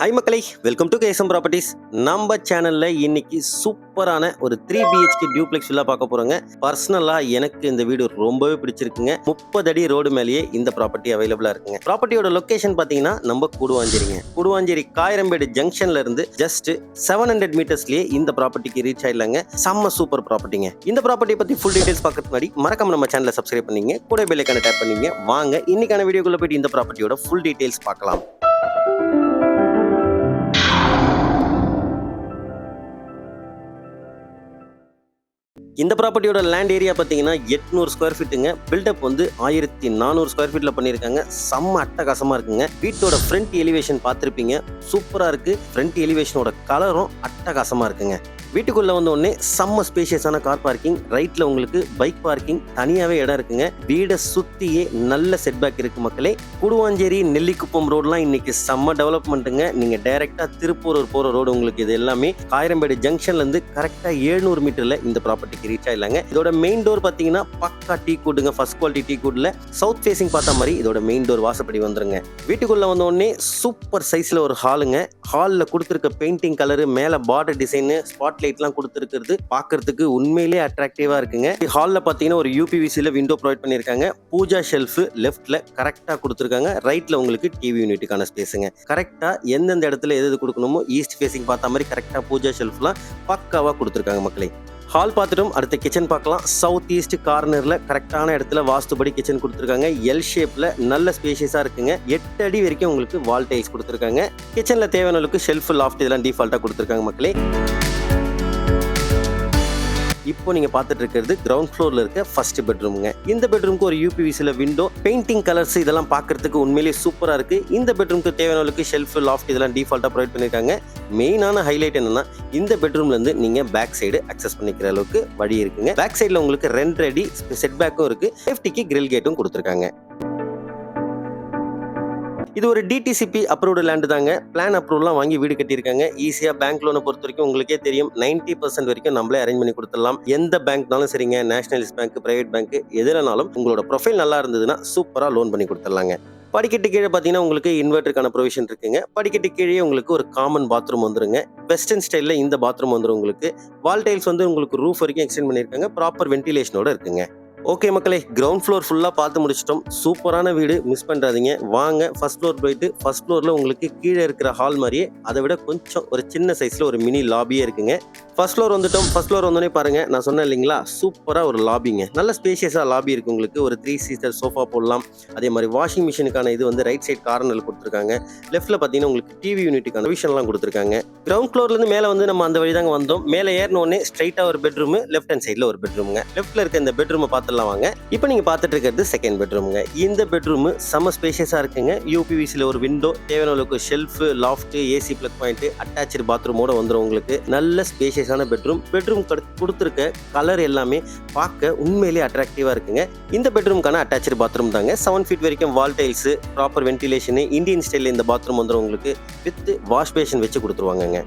High மக்களை welcome to கேசம் properties நம்ம சேனல்ல இன்னைக்கு சூப்பரான ஒரு த்ரீ பிஹெச்கே டியூப்ளெக்ஸ் வில்லா பார்க்க போறோங்க. பர்சனலா எனக்கு இந்த வீடு ரொம்பவே பிடிச்சிருக்குங்க. முப்பது அடி ரோடு மேலேயே இந்த ப்ராப்பர்ட்டி அவைலபிளா இருக்குங்க. ப்ராப்பர்ட்டியோட லொகேஷன் பாத்தீங்கன்னா நம்ம கூடுவாஞ்சேரிங்க. கூடுவாஞ்சேரி காயரம்பேடு ஜங்ஷன்ல இருந்து ஜஸ்ட் செவன் ஹண்ட்ரட் மீட்டர்ஸ்லயே இந்த ப்ராப்பர்ட்டிக்கு ரீச் ஆயிடலாங்க. செம்ம சூப்பர் ப்ராப்பர்ட்டிங்க இந்த ப்ராப்பர்ட்டி பத்தி ஃபுல் டீடைல்ஸ் பார்க்கறதுக்கு முன்னாடி மறக்காம நம்ம சேனலை சப்ஸ்கிரைப் பண்ணீங்க கூட பெல்லைக்கான டேப் பண்ணீங்க வாங்க இன்னைக்கான வீடியோக்குள்ள போயிட்டு இந்த ப்ராப்பர்ட்டியோட ஃபுல் டீடைல்ஸ் பார்க்கலாம். இந்த ப்ராப்பர்ட்டியோட லேண்ட் ஏரியா பார்த்தீங்கன்னா எட்நூறு ஸ்கொயர் ஃபீட்டுங்க பில்டப் வந்து ஆயிரத்தி நானூறு ஸ்கொயர் ஃபீட்டில் பண்ணியிருக்காங்க. செம்ம அட்டகாசமாக இருக்குங்க. வீட்டோட ஃப்ரண்ட் எலிவேஷன் பார்த்துருப்பீங்க. சூப்பராக இருக்குது ஃப்ரண்ட் எலிவேஷனோட கலரும் அட்டகாசமாக இருக்குங்க. வீட்டுக்குள்ளே வந்த உடனே செம்ம ஸ்பேஷியஸான கார் பார்க்கிங் ரைட்டில் உங்களுக்கு பைக் பார்க்கிங் தனியாகவே இடம் இருக்குங்க. வீடை சுற்றியே நல்ல செட்பேக் இருக்குது மக்களே. குடுவாஞ்சேரி நெல்லிக்குப்பம் ரோடெலாம் இன்னைக்கு செம்ம டெவலப்மெண்ட்டுங்க நீங்கள் டைரெக்டாக திருப்பூரூர் போகிற ரோடு உங்களுக்கு இது எல்லாமே காயிரம்பேடு ஜங்ஷன்லேருந்து கரெக்டாக எழுநூறு மீட்டரில் இந்த ப்ராப்பர்ட்டிக்கு ரீச் ஆயிடலாங்க. இதோட மெயின் டோர் பார்த்தீங்கன்னா பக்கா டீ கூட்டுங்க. ஃபர்ஸ்ட் குவாலிட்டி டீ கூட்டில் சவுத் ஃபேஸிங் பார்த்த மாதிரி இதோட மெயின் டோர் வாசப்படி வந்துருங்க. வீட்டுக்குள்ளே வந்த உடனே சூப்பர் சைஸில் ஒரு ஹாலுங்க ஹாலில் கொடுத்துருக்க பெயிண்டிங் கலரு மேலே பார்டர் டிசைனு ஸ்பாட் லைட்லாம் கொடுத்துருக்கிறது. பார்க்கறதுக்கு உண்மையிலேயே அட்ராக்டிவாக இருக்குங்க. ஹாலில் பார்த்தீங்கன்னா ஒரு யூபிவிசியில் விண்டோ ப்ரொவைட் பண்ணியிருக்காங்க. பூஜா ஷெல்ஃபு லெஃப்ட்டில் கரெக்டாக கொடுத்துருக்காங்க. ரைட்டில் உங்களுக்கு டிவி யூனிட்டுக்கான ஸ்பேஸுங்க கரெக்டாக எந்தெந்த இடத்துல எது எது கொடுக்கணுமோ ஈஸ்ட் ஃபேஸிங் பார்த்த மாதிரி கரெக்டாக பூஜா ஷெல்ஃப்லாம் பக்காவாக கொடுத்துருக்காங்க மக்களே. ஹால் பார்த்துட்டும் அடுத்த கிச்சன் பார்க்கலாம். சவுத் ஈஸ்ட் கார்னரில் கரெக்டான இடத்துல வாஸ்துபடி கிச்சன் கொடுத்துருக்காங்க. எல் ஷேப்பில் நல்ல ஸ்பேஷியஸாக இருக்குங்க. எட்டு அடி வரைக்கும் உங்களுக்கு வால் டைல்ஸ் கொடுத்துருக்காங்க. கிச்சனில் தேவையான அளவுக்கு ஷெல்ஃப் லாஃப்ட் இதெல்லாம் டிஃபால்ட்டாக கொடுத்துருக்காங்க மக்களே. இப்போ நீங்க பார்த்துட்டு இருக்கிறது கிரவுண்ட் ஃப்ளோரில் இருக்க ஃபர்ஸ்ட் பெட்ரூமுங்க இந்த பெட்ரூம்க்கு ஒரு யூபிவிசில விண்டோ பெயிண்டிங் கலர்ஸ் இதெல்லாம் பார்க்கறதுக்கு உண்மையிலேயே சூப்பரா இருக்கு. இந்த பெட்ரூம்க்கு தேவையான அளவுக்கு ஷெல்ஃப் லாஃப்ட் இதெல்லாம் டிஃபால்ட்டா ப்ரொவைட் பண்ணிருக்காங்க. மெயினான ஹைலைட் என்னன்னா இந்த பெட்ரூம்ல இருந்து நீங்க பேக் சைடு அக்சஸ் பண்ணிக்கிற அளவுக்கு வழி இருக்குங்க. பேக் சைடுல உங்களுக்கு ரெண்டு அடி செட் பேக்கும் இருக்கு. சேஃப்டிக்கு கிரில் கேட்டும் கொடுத்துருக்காங்க. இது ஒரு டிடிசிபி அப்ரூவ்டு லேண்டு தாங்க. பிளான் அப்ரூவ்லாம் வாங்கி வீடு கட்டியிருக்காங்க. ஈஸியாக பேங்க் லோனை பொறுத்த வரைக்கும் உங்களுக்கே தெரியும். 90% பர்சன்ட் வரைக்கும் நம்மளே அரேஞ்ச் பண்ணி கொடுத்துடலாம். எந்த பேங்க்னாலும் சரிங்க. நேஷனலிஸ்ட் பேங்க் பிரைவேட் பேங்க் எதுலனாலும் உங்களோட ப்ரொஃபைல் நல்லா இருந்ததுன்னா சூப்பராக லோன் பண்ணி கொடுத்துடலாங்க. படிக்கட்டு கீழே பார்த்தீங்கன்னா உங்களுக்கு இன்வெர்ட்டருக்கான ப்ரொவிஷன் இருக்குங்க. படிக்கட்டு கீழே உங்களுக்கு ஒரு காமன் பாத்ரூம் வந்துருங்க. வெஸ்டர்ன் ஸ்டைலில் இந்த பாத்ரூம் வந்துடும் உங்களுக்கு. வால் டைல்ஸ் வந்து உங்களுக்கு ரூஃப் வரைக்கும் எக்ஸ்டெண்ட் பண்ணியிருக்காங்க. ப்ராப்பர் வென்டிலேஷனோட இருக்குங்க. ஓகே மக்களே கிரவுண்ட் ஃப்ளோர் ஃபுல்லாக பார்த்து முடிச்சிட்டோம். சூப்பரான வீடு மிஸ் பண்ணுறாதீங்க வாங்க ஃபர்ஸ்ட் ஃப்ளோர் போயிட்டு ஃபஸ்ட் ஃப்ளோரில் உங்களுக்கு கீழே இருக்கிற ஹால் மாதிரியே அதை விட கொஞ்சம் ஒரு சின்ன சைஸில் ஒரு மினி லாபியே இருக்குங்க. ஃபர்ஸ்ட் ஃப்ளோர் வந்துட்டோம். ஃபஸ்ட் ஃப்ளோர் வந்தோடனே பாருங்கள் நான் சொன்னேன் இல்லைங்களா சூப்பராக ஒரு லாபிங்க நல்ல ஸ்பேஷியஸாக லாபி இருக்குது உங்களுக்கு. ஒரு த்ரீ சீட்டர் சோஃபா போடலாம். அதே மாதிரி வாஷிங் மிஷினுக்கான இது வந்து ரைட் சைட் கார்னரில் கொடுத்துருக்காங்க. லெஃப்ட்டில் பார்த்தீங்கன்னா உங்களுக்கு டிவி யூனிட்டுக்கான விஷன்லாம் கொடுத்துருக்காங்க. கிரவுண்ட் ஃப்ளோர்லேருந்து மேலே வந்து நம்ம அந்த வழி தாங்க வந்தோம். மேலே ஏறின உடனே ஸ்ட்ரைட்டாக ஒரு பெட்ரூமு லெஃப்ட் ஹேண்ட் சைடில் ஒரு பெட்ரூமுங்க லெஃப்ட்டில் இருக்க இந்த பெட்ரூமை பார்த்து பார்த்துடலாம் வாங்க. இப்போ நீங்கள் பார்த்துட்டு இருக்கிறது செகண்ட் பெட்ரூமுங்க இந்த பெட்ரூம் செம ஸ்பேஷியஸாக இருக்குங்க. யூபிவிசியில் ஒரு விண்டோ தேவையான அளவுக்கு shelf loft AC plug point attach பாத்ரூமோட வந்துடும் உங்களுக்கு. நல்ல ஸ்பேஷியஸான பெட்ரூம் பெட்ரூம் கொடுத்துருக்க கலர் எல்லாமே பார்க்க உண்மையிலேயே அட்ராக்டிவாக இருக்குங்க. இந்த பெட்ரூம்க்கான அட்டாச்சு பாத்ரூம் தாங்க. செவன் ஃபீட் வரைக்கும் wall tiles proper ventilation Indian ஸ்டைலில் இந்த பாத்ரூம் வந்துடும் உங்களுக்கு. வித் வாஷ் பேஷன் வச்சு கொடுத்துருவாங்கங்க.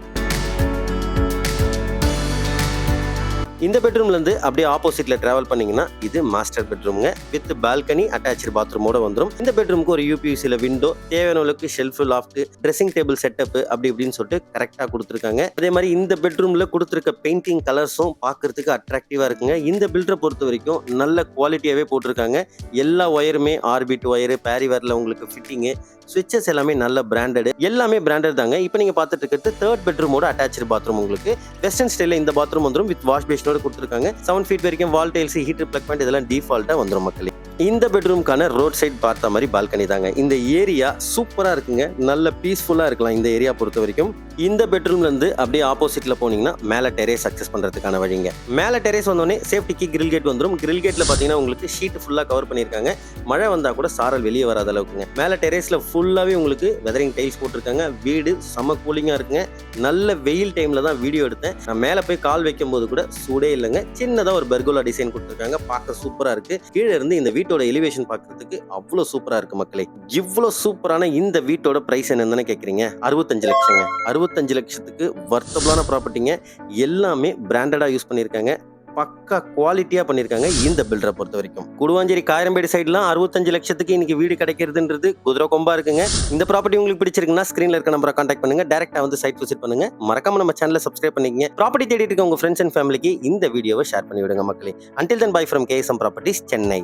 இந்த பெட்ரூம்ல இருந்து அப்படியே ஆப்போசிட்டில் ட்ராவல் பண்ணீங்கன்னா இது மாஸ்டர் பெட்ரூம்ங்க வித் பால்கனி அட்டாச்சு பாத்ரூமோட வந்துடும் இந்த பெட்ரூமுக்கு ஒரு யூபிஎஸ்சியில் விண்டோ தேவையான அளவுக்கு shelf loft dressing table setup அப்படி இப்படின்னு சொல்லிட்டு கரெக்டாக கொடுத்துருக்காங்க. அதே மாதிரி இந்த பெட்ரூமில் கொடுத்துருக்க பெயிண்டிங் கலர்ஸும் பார்க்கறதுக்கு அட்ராக்டிவாக இருக்குங்க. இந்த பில்டரை பொறுத்த வரைக்கும் நல்ல குவாலிட்டியாகவே போட்டிருக்காங்க. எல்லா ஒயருமே ஆர்பிட் ஒயரு பேரிவேரில் உங்களுக்கு ஃபிட்டிங்கு சுவிச்சஸ் எல்லாமே நல்ல பிராண்டட் எல்லாமே பிராண்டட் தாங்க. இப்போ நீங்க பார்த்துட்டு இருக்கிறது தேர்ட் பெட்ரூமோட அட்டாச்சு பாத்ரூம் உங்களுக்கு வெஸ்டர்ன் ஸ்டைலில் இந்த பாத்ரூம் வந்துடும் வித் வாஷ் பேஷனோட கொடுத்துருக்காங்க. செவன் ஃபீட் வரைக்கும் wall tiles heater plug point இதெல்லாம் டிஃபால்ட்டாக வந்துடும் மக்களே. இந்த பெட்ரூம்க்கான ரோட் சைட் பார்த்த மாதிரி பால்கனி தாங்க. இந்த ஏரியா சூப்பராக இருக்குங்க. நல்ல பீஸ்ஃபுல்லாக இருக்கலாம் இந்த ஏரியா பொறுத்த வரைக்கும். இந்த பெட்ரூம்லேருந்து அப்படியே ஆப்போசிட்டில் போனீங்கன்னா மேலே டெரேஸ் அக்சஸ் பண்ணுறதுக்கான வழிங்க. மேலே டெரேஸ் வந்தோடனே சேஃப்டிக்கு கிரில் கேட் வந்துடும் கிரில் கேட்டில் பார்த்தீங்கன்னா உங்களுக்கு ஷீட் ஃபுல்லாக கவர் பண்ணியிருக்காங்க. மழை வந்தால் கூட சாரல் வெளியே வராத அளவுக்குங்க. மேலே டெரேஸில் ஃபுல்லாகவே உங்களுக்கு வெதரிங் டைல்ஸ் போட்டிருக்காங்க. வீடு செம கூலிங்காக இருக்குங்க. நல்ல வெயில் டைமில் தான் வீடியோ எடுத்தேன். நான் மேலே போய் கால் வைக்கும் போது கூட சூடே இல்லைங்க. சின்னதாக ஒரு பெர்கோலா டிசைன் கொடுத்துருக்காங்க. பார்க்க சூப்பராக இருக்கு. கீழே இருந்து இந்த வீடு வீட்டோட எலிவேஷன் பார்க்கறதுக்கு அவ்வளோ சூப்பராக இருக்கு மக்களே. இவ்வளோ சூப்பரான இந்த வீட்டோட ப்ரைஸ் என்னன்னு கேட்குறீங்க அறுபத்தஞ்சு லட்சங்க. அறுபத்தஞ்சு லட்சத்துக்கு வர்த்தபிளான ப்ராப்பர்ட்டிங்க எல்லாமே பிராண்டடாக யூஸ் பண்ணியிருக்காங்க பக்கா குவாலிட்டியாக பண்ணியிருக்காங்க இந்த பில்டரை பொறுத்த வரைக்கும். குடுவாஞ்சேரி காயரம்பேடு சைட்லாம் அறுபத்தஞ்சு லட்சத்துக்கு இன்னைக்கு வீடு கிடைக்கிறதுன்றது குதிரை கொம்பா இருக்குங்க. இந்த ப்ராப்பர்ட்டி உங்களுக்கு பிடிச்சிருக்குன்னா ஸ்க்ரீனில் இருக்க நம்பரை காண்டாக்ட் பண்ணுங்க. டேரக்டா வந்து சைட் விசிட் பண்ணுங்க. மறக்காம நம்ம சேனலை சப்ஸ்கிரைப் பண்ணிக்கங்க. ப்ராப்பர்ட்டி தேடிட்டு இருக்க உங்க ஃப்ரெண்ட்ஸ் அண்ட் ஃபேமிலிக்கு இந்த வீடியோவை ஷேர் பண்ணி விடுங்க மக்களே until then bye from KSM properties Chennai